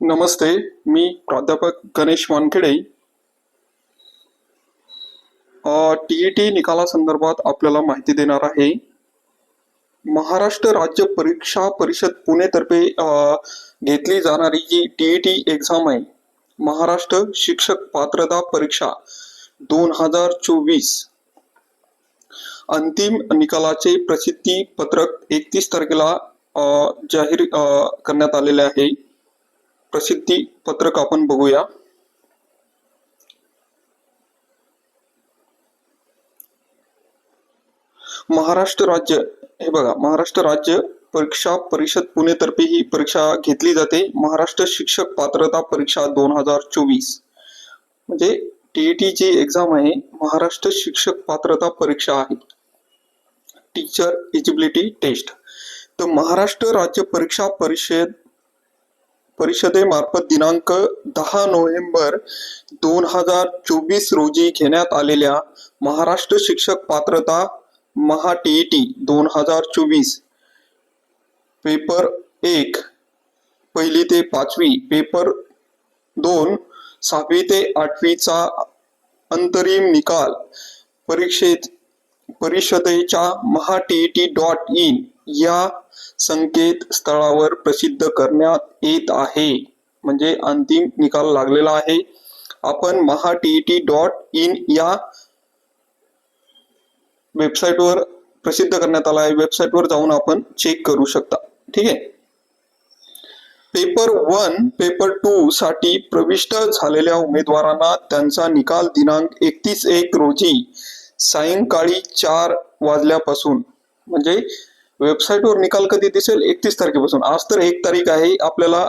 नमस्ते मी प्राध्यापक गणेश वानखेडे. टीईटी निकालासंदर्भात आपल्याला माहिती देणार आहे. महाराष्ट्र राज्य परीक्षा परिषद पुणेतर्फे घेतली जाणारी जी टी ई टी एक्झाम आहे महाराष्ट्र शिक्षक पात्रता परीक्षा दोन हजार चोवीस. अंतिम निकालाचे प्रसिद्धी पत्रक एकतीस तारखेला जाहीर करण्यात आलेले आहे. प्रसिद्धी पत्रक आपण बघूया. महाराष्ट्र राज्य हे बघा महाराष्ट्र राज्य परीक्षा परिषद पुणेतर्फे ही परीक्षा घेतली जाते. महाराष्ट्र शिक्षक पात्रता परीक्षा दोन हजार चोवीस. म्हणजे टीईटी जी एक्झाम आहे महाराष्ट्र शिक्षक पात्रता परीक्षा आहे. टीचर एजिबिलिटी टेस्ट तर महाराष्ट्र राज्य परीक्षा परिषद परिषदेमार्फत दिनांक दहा नोव्हेंबर दोन हजार चोवीस रोजी घेण्यात आलेल्या महाराष्ट्र शिक्षक पात्रता महा टीईटी दोन हजार चोवीस पेपर एक पहिली ते पाचवी पेपर दोन सहावी ते आठवीचा अंतरिम निकाल परीक्षेत परिषदेच्या महा डॉट इन या संकेत स्थळावर प्रसिद्ध करण्यात येत आहे. म्हणजे अंतिम निकाल लागलेला आहे. आपण महाटीईटी डॉट इन या वेबसाईटवर प्रसिद्ध करण्यात आला आहे. वेबसाईटवर जाऊन आपण चेक करू शकता. ठीक आहे? पेपर वन पेपर टू साठी प्रविष्ट झालेल्या उमेदवारांना त्यांचा निकाल दिनांक एकतीस एक रोजी सायंकाळी चार वाजल्यापासून म्हणजे वेबसाईटवर निकाल कधी दिसेल? एकतीस तारखेपासून. आज तर एक तारीख आहे आपल्याला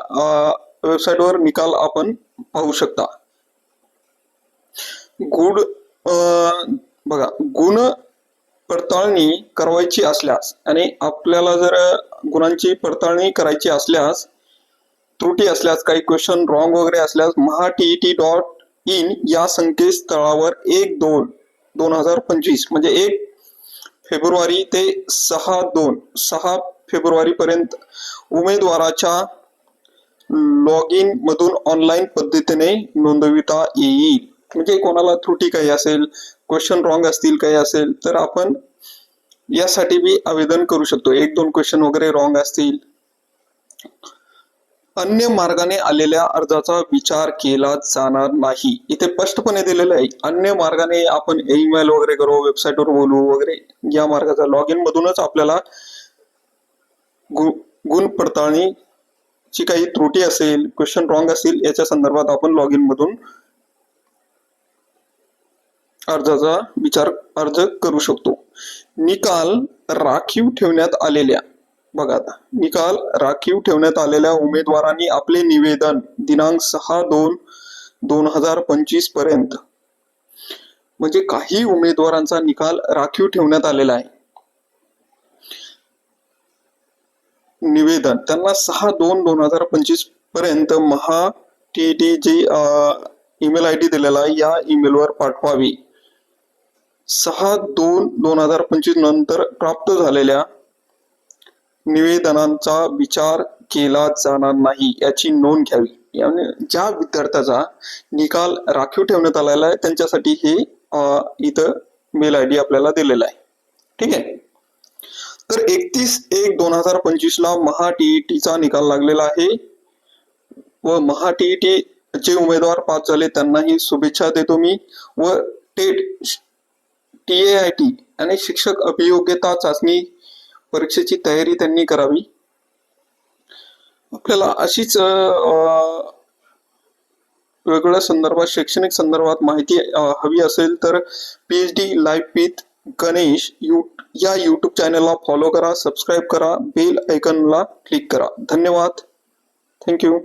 वेबसाईटवर निकाल आपण पाहू शकता. गुड बघा गुण पडताळणी करायची असल्यास आणि आपल्याला जर गुणांची पडताळणी करायची असल्यास त्रुटी असल्यास काही क्वेश्चन रॉंग वगैरे असल्यास Maha T T dot in या संकेतस्थळावर एक दोन दोन हजार पंचवीस म्हणजे एक फेब्रुवारी ते सहा दोन सहा फेब्रुवारी पर्यंत उमेदवाराच्या लॉग इन मधून ऑनलाईन पद्धतीने नोंदविता येईल. म्हणजे कोणाला त्रुटी काही असेल क्वेश्चन रॉंग असतील काही असेल तर आपण यासाठी बी आवेदन करू शकतो. एक दोन क्वेश्चन वगैरे रॉंग असतील. अन्य मार्गाने आलेल्या अर्जाचा विचार केला जाणार नाही. इथे स्पष्टपणे दिलेलं आहे अन्य मार्गाने आपण ईमेल वगैरे करू वेबसाईटवर बोलू वगैरे या मार्गाचा लॉग इन मधूनच आपल्याला गु- गुण पडताळणी ची काही त्रुटी असेल क्वेश्चन रॉंग असेल याच्या संदर्भात आपण लॉग इन मधून अर्जाचा विचार अर्ज करू शकतो. निकाल राखीव ठेवण्यात आलेल्या बघा आता. निकाल राखीव ठेवण्यात आलेल्या उमेदवारांनी आपले निवेदन दिनांक सहा दोन दोन हजार पंचवीसपर्यंत. म्हणजे काही उमेदवारांचा निकाल राखीव ठेवण्यात आलेला आहे. निवेदन. त्यांना सहा दोन दोन हजार पंचवीसपर्यंत Maha T T G email I D दिलेला आहे. या ईमेलवर पाठवावी. सहा दोन दोन हजार पंचवीस नंतर प्राप्त झालेल्या निवेदनांचा विचार केला जाणार नाही याची नोंद घ्यावी. ज्या विद्यार्थ्याचा निकाल राखीव ठेवण्यात आलेला आहे त्यांच्यासाठी हे इथं मेल आय डी आपल्याला दिलेला आहे. ठीक आहे? तर एकतीस एक दोन हजार पंचवीस ला महा टीईटीचा निकाल लागलेला आहे. व महा टीईटी जे उमेदवार पास झाले त्यांनाही शुभेच्छा देतो मी. व TET T A I T आणि शिक्षक अभियोग्यता चाचणी परीक्षेची तयारी त्यांनी करावी. आपल्याला अशीच वेगवेगळ्या संदर्भात शैक्षणिक संदर्भात माहिती हवी असेल तर P H D life with Ganesh U या यूट्यूब चॅनलला फॉलो करा सबस्क्राईब करा बेल आयकनला क्लिक करा. धन्यवाद. Thank you